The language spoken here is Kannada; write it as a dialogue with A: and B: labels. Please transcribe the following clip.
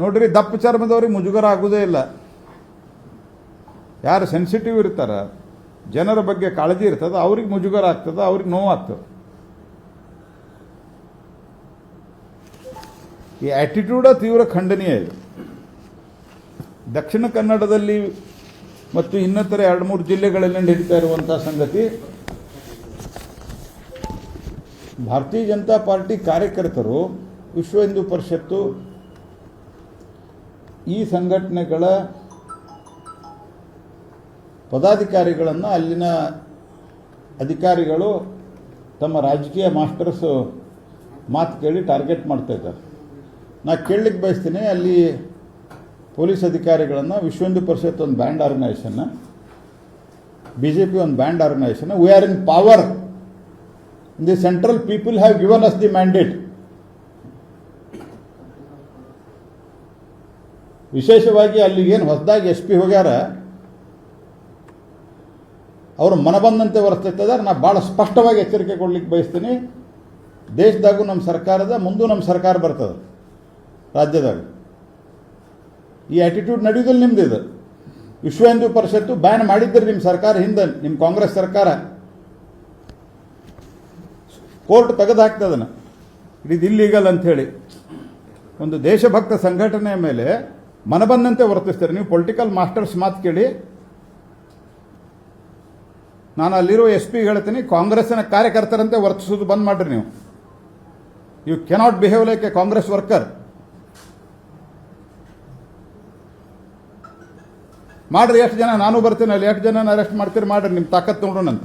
A: ನೋಡ್ರಿ ದಪ್ಪ ಚರ್ಮದವ್ರಿಗೆ ಮುಜುಗರ ಆಗುವುದೇ ಇಲ್ಲ. ಯಾರು ಸೆನ್ಸಿಟಿವ್ ಇರ್ತಾರ, ಜನರ ಬಗ್ಗೆ ಕಾಳಜಿ ಇರ್ತದ, ಅವ್ರಿಗೆ ಮುಜುಗರ ಆಗ್ತದೆ, ಅವ್ರಿಗೆ ನೋವು ಆಗ್ತದೆ ಈ ಆ್ಯಟಿಟ್ಯೂಡ ತೀವ್ರ ಖಂಡನೀಯ ಇದು. ದಕ್ಷಿಣ ಕನ್ನಡದಲ್ಲಿ ಮತ್ತು ಇನ್ನಿತರ ಎರಡು ಮೂರು ಜಿಲ್ಲೆಗಳಲ್ಲಿ ನಡೀತಾ ಇರುವಂತಹ ಸಂಗತಿ, ಭಾರತೀಯ ಜನತಾ ಪಾರ್ಟಿ ಕಾರ್ಯಕರ್ತರು ವಿಶ್ವ ಹಿಂದೂ ಪರಿಷತ್ತು ಈ ಸಂಘಟನೆಗಳ ಪದಾಧಿಕಾರಿಗಳನ್ನು, ಅಲ್ಲಿನ ಅಧಿಕಾರಿಗಳು ತಮ್ಮ ರಾಜಕೀಯ ಮಾಸ್ಟರ್ಸು ಮಾತು ಕೇಳಿ ಟಾರ್ಗೆಟ್ ಮಾಡ್ತಾ ಇದ್ದಾರೆ. ನಾ ಕೇಳಲಿಕ್ಕೆ ಬಯಸ್ತೀನಿ, ಅಲ್ಲಿ ಪೊಲೀಸ್ ಅಧಿಕಾರಿಗಳನ್ನು ವಿಶ್ವ ಹಿಂದೂ ಪರಿಷತ್ ಒಂದು banned organisation B J P ಒಂದು banned organisation we are in power the central people have given us the mandate ವಿಶೇಷವಾಗಿ ಅಲ್ಲಿಗೇನು ಹೊಸದಾಗಿ ಎಸ್ ಪಿ ಹೋಗ್ಯಾರ, ಅವರು ಮನಬಂದಂತೆ ವರ್ತಿರ್ತದಾರೆ ನಾ ಭಾಳ ಸ್ಪಷ್ಟವಾಗಿ ಎಚ್ಚರಿಕೆ ಕೊಡ್ಲಿಕ್ಕೆ ಬಯಸ್ತೀನಿ. ದೇಶದಾಗೂ ನಮ್ಮ ಸರ್ಕಾರದ, ಮುಂದೂ ನಮ್ಮ ಸರ್ಕಾರ ಬರ್ತದೆ ರಾಜ್ಯದಾಗ. ಈ ಆ್ಯಟಿಟ್ಯೂಡ್ ನಡೆಯುವುದಿಲ್ಲ ನಿಮ್ದು ಇದು. ವಿಶ್ವ ಹಿಂದೂ ಪರಿಷತ್ತು ಬ್ಯಾನ್ ಮಾಡಿದ್ದರೆ ನಿಮ್ಮ ಸರ್ಕಾರ ಹಿಂದೆ, ನಿಮ್ಮ ಕಾಂಗ್ರೆಸ್ ಸರ್ಕಾರ. ಕೋರ್ಟ್ ತೆಗೆದು ಹಾಕ್ತದನ್ನು ಇದು ಇಲ್ಲೀಗಲ್ ಅಂಥೇಳಿ. ಒಂದು ದೇಶಭಕ್ತ ಸಂಘಟನೆಯ ಮೇಲೆ ಮನಬಂದಂತೆ ವರ್ತಿಸ್ತೀರಿ. ನೀವು ಪೊಲಿಟಿಕಲ್ ಮಾಸ್ಟರ್ಸ್ ಮಾತು ಕೇಳಿ. ನಾನು ಅಲ್ಲಿರೋ ಎಸ್ ಪಿ ಹೇಳ್ತೀನಿ ಕಾಂಗ್ರೆಸ್ನ ಕಾರ್ಯಕರ್ತರಂತೆ ವರ್ತಿಸೋದು ಬಂದ್ ಮಾಡ್ರಿ ನೀವು. You cannot behave like a Congress worker ಮಾಡ್ರಿ, ಎಷ್ಟು ಜನ? ನಾನು ಬರ್ತೀನಿ, ಅಲ್ಲಿ ಎಷ್ಟು ಜನ ಅರೆಸ್ಟ್ ಮಾಡ್ತೀರಿ, ಮಾಡ್ರಿ ನಿಮ್ಮ ತಾಕತ್ ನೋಡೋಣಂತ.